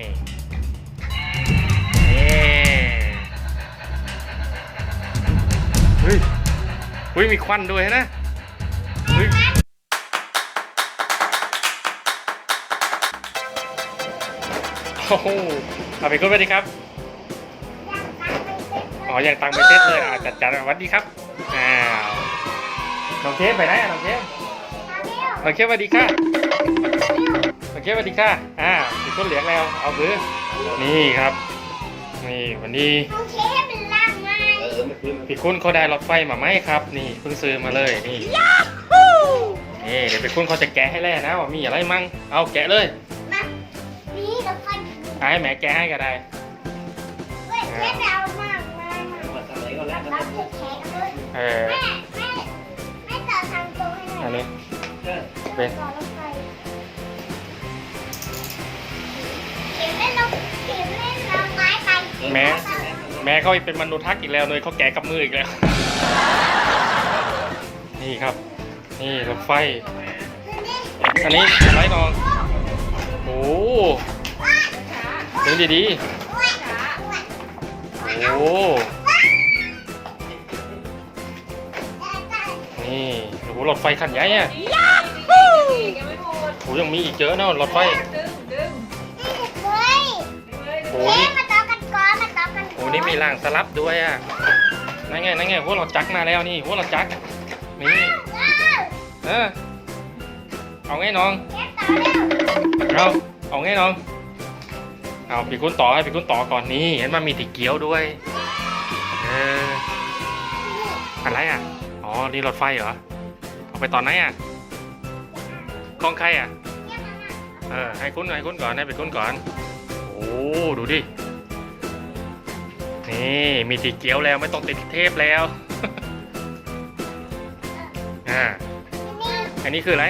นี่นี่เฮ้ยเฮ้ย มีควันด้วยนะเฮ้ยโอ้โหเอาไปก็ไปดีครับอ๋อยังตังไปเซ็ตเลยอะจัดจัดสวัสดีครับอ้าวน้องเคสไปไหนอะน้องเคสน้องเคสสวัสดีค่ะน้องเคสสวัสดีค่ะอ่า ติดต้นเหลืองแล้ว เอาบื้อ นี่ครับ นี่วันนี้น้องเชฟเป็นร่างไงเออไม่พื้นพี่คุณเขาได้รถไฟมาไหมครับ นี่เพิ่งซื้อมาเลยนี่นี่เดี๋ยวพี่คุณเขาจะแกะให้แล้วนะว่ามีอะไรมั่งเอาแกะเลยมานี่เราฟันอะให้แม่แกะให้ก็ได้เว้ยเชฟเอามากมามาทำอะไรก็แล้วกันเราเทแขกเลยเออแม่แม่แม่ต่อทางตรงให้หน่อัอนยนี้เออเป็น แม่แม่เขาเป็นมนุษย์ทักอีกแล้วเลยเขาแกะกับมืออีกแล้ว นี่ครับ นี่รถไฟ อันนี้อะไรน้องโอ้ดึงดีๆ โอ้ นี่โอ้โหรถไฟคันใหญ่อะยังไม่หมดโอ้ยังมีอีกเยอะเนอะรถไฟ มีรางสลับด้วยอะนั่นไงนั่นไงหัวเราจักมาแล้วนี่หัวเราจักนี่เออเอาไงน้องเอเร็วเอาเอาไงน้องเอาพี่คุณต่อให้พี่คุณต่อก่อนนี่เห็นว่ามีติเกียวด้วยเอออะไรอะอ๋อนี่รถไฟเหรอเอาไปตอนไหนอะของใครอะเออให้คุณให้คุณก่อนให้ไปคุณก่อนโอ้ดูดิ นี่มีติเกียวแล้วไม่ต้องติดเทปแล้วอ่านี่อันนี้คืออะไร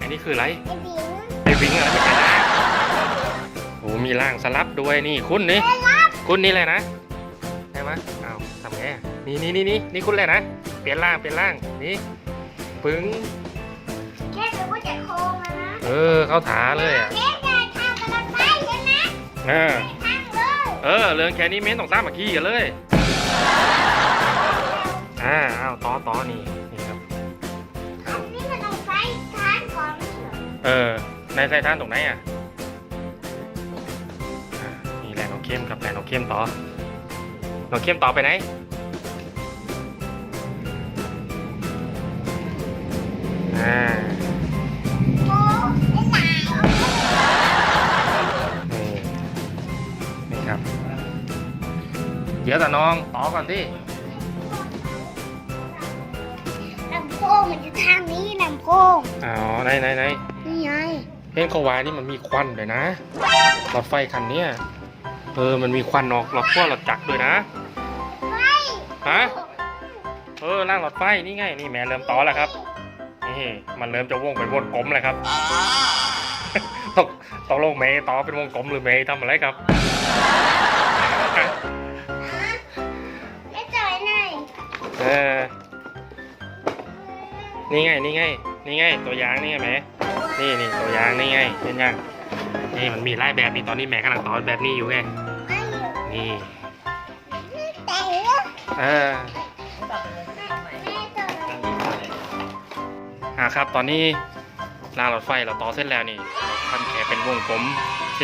อันนี้คืออะไรไอ้บิงไอ้วิงอะไรไม่ใช่นะโอ้มีร่างสลับด้วยนี่คุณนี่คุณนี่เลยนะใช่ไหมเอาทำไงอะนี่นี่นี่นี่นี่คุณเลยนะเปลี่ยนร่างเปลี่ยนร่างนี่ปึ้งแค่รู้ว่าจะโค้งแล้วนะเออเข้าถาเลยอะแค่เดินทางกำลังไปใช่ไหมเออทาง เลยเออเรื่องแค่นี้เม้นต้องตามมาขี้กันเลยอ่าเอาต่อต่อนี่นี่ครับนี่มันต้องไปทางก่อนเออในไททันตรงไหนอะอ่านี่แหละน้องเข้มกับแหละน้องเข้มต่อน้องเข้มต่อไปไหน เดี๋ยวแต่น้องต่อก่อนที่ลำโพงมันอยู่ทางนี้ลำโพงอ๋อไหนไหนไหนนี่ไงเห็นเขาวานี่มันมีควันด้วยนะรถไฟคันเนี้ยเออมันมีควันออกรถพ่วงรถจักรด้วยนะไปฮะเออล่างรถไฟนี่ไงนี่แม่เริ่มต่อแล้วครับนี่มันเริ่มจะวงเป็นวงกลมเลยครับตกตกลงเมย์ต่อเป็นวงกลมหรือเมย์ทำอะไรครับ ออ นี่ไง นี่ไง นี่ไง ตัวอย่างนี่ไงแม่นี่นี่ตัวอย่างนี่ไงเห็นยังนี่มันมีหลายแบบนี่ตอนนี้แม่กำลังต่อแบบนี้อยู่ไง นี่เออตัดไปเลยตรงไหนแม่จ่อยอ่าครับ ตอนนี้รางรถไฟเราต่อเสร็จแล้วนี่ทำแค่เป็นวงกลม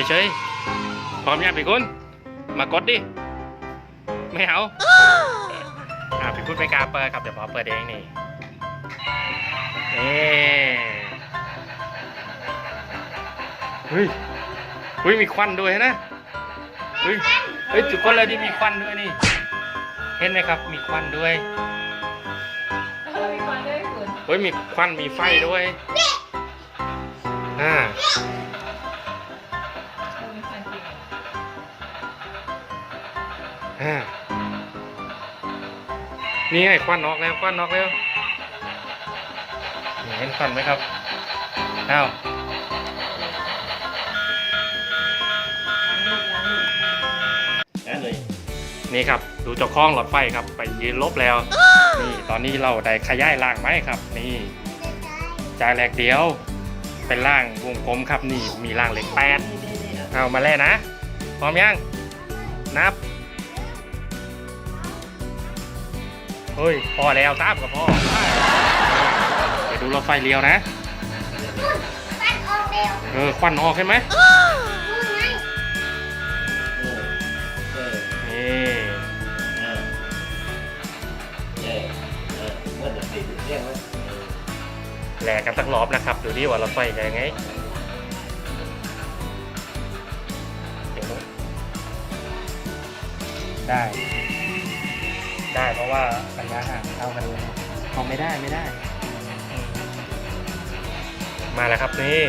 เฉยๆพร้อมยังพี่คุณมากดดิ ไม่เอา คุณไม่กล้าเปิดครับเดี๋ยวพอเปิดเองนี่นี่เฮ้ยเฮ้ยมีควันด้วยนะเฮ้ยเฮ้ยจุดคนเลยที่มีควันด้วยนี่ เห็นไหมครับ มีควันด้วยเฮ้ยมาเลยคุณเฮ้ยมีควันมีไฟด้วย นี่ไงควันออกแล้วควันออกแล้วเห็นควันไหมครับอ้าวนั่นเลยนี่ครับดูเจ้าของหลอดไฟครับ ไปยืนลบแล้ว นี่ตอนนี้เราได้ขยายร่างไหมครับ นี่จ่ายแหลกเดียว เป็นร่างวงกลมครับนี่มีร่างเหล็กแปดนี่เอามาแล่นะพร้อมยังนับ เฮ้ยพอแล้วตามกับพ่อไปดูรถไฟเลี้ยวนะปันออกเร็วเออควันออกใช่ไหมนู่นไงเออเออนี่เออเออเออเมื่อจะติดเรียกว่าเออแหลกกันสักรอบนะครับ ดูดิว่ารถไฟจะยังไงเดี๋ยวนะได้ ได้เพราะว่าระยะห่างเท่ากันเลยเอาไม่ได้ไม่ได้ มาแล้วครับนี่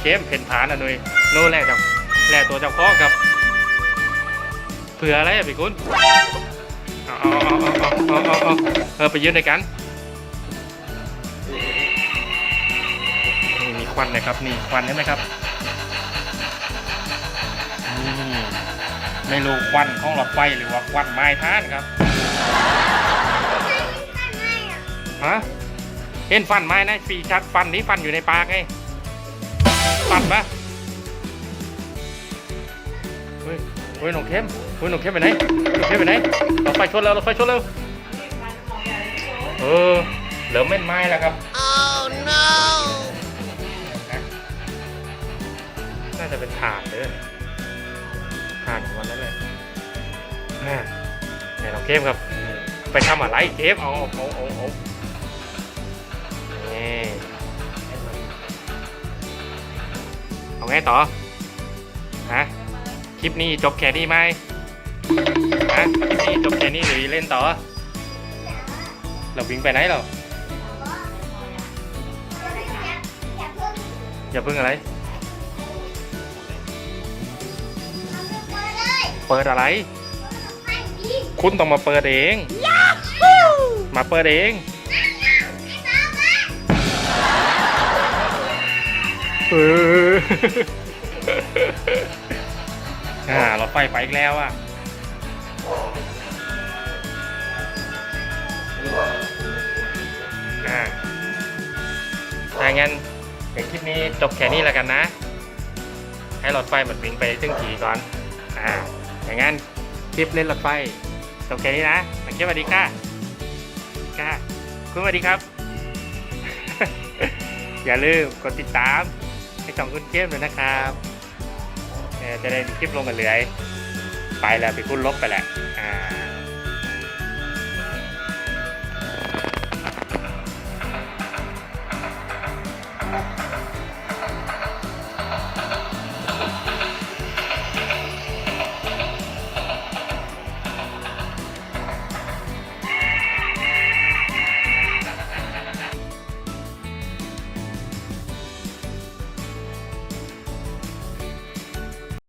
เข้มเพ่นผานอะนุ้ยนู่นแหละจับแหละตัวเจ้าพ่อครับเผื่ออะไรอะพี่คุณเอาเอาเอาเอาเอาเอาเออไปยืนด้วยกันนี่มีควันนะครับนี่ควันเห็นไหมครับ ไม่รู้ควันของหลอดไฟหรือว่าควันไม้ท่านครับฮะเห็นฟันไม้นะฟีชัดฟันนี้ฟันอยู่ในปากไงฟันปะเฮ้ยเฮ้ยหนองเข้มเฮ้ยหนองเข้มไปไหนหนองเข้มไปไหนเราไฟชนแล้วเราไฟชนแล้วเออเหลือเม่นไม้แล้วครับน่าจะเป็นถ่านเลย ถ่านของมันนั่นแหละน่าไหนเราเกมครับ ไปทำอะไรเกมเอาเอาเอาเอานี่เอาไงต่อ ฮะ คลิปนี้จบแค่นี้ไหมฮะ คลิปนี้จบแค่นี้หรือเล่นต่อ เราวิ่งไปไหนเราอย่าเพิ่งอย่าเพิ่งอะไร เอาไปเปิดเลยเปิดอะไรไปดีคุณต้องมาเปิดเอง มาเปิดเองไอ้บ้าบ้าเอออ่ารถไฟไปอีกแล้วอะอ่าถ้างั้นเดี๋ยวคลิปนี้จบแค่นี้แล้วกันนะ ให้รถไฟมันวิ่งไปถึงทีก่อน อ่า อย่างงั้นคลิปเล่นรถไฟจบแค่นี้นะโอเคสวัสดีค่ะค่ะคุณสวัสดีครับ อย่าลืมกดติดตามให้ช่องคุณเข้มด้วยนะครับจะได้มีคลิปลงกันเลย ไปแล้วไปคุณลบไปแหละอ่า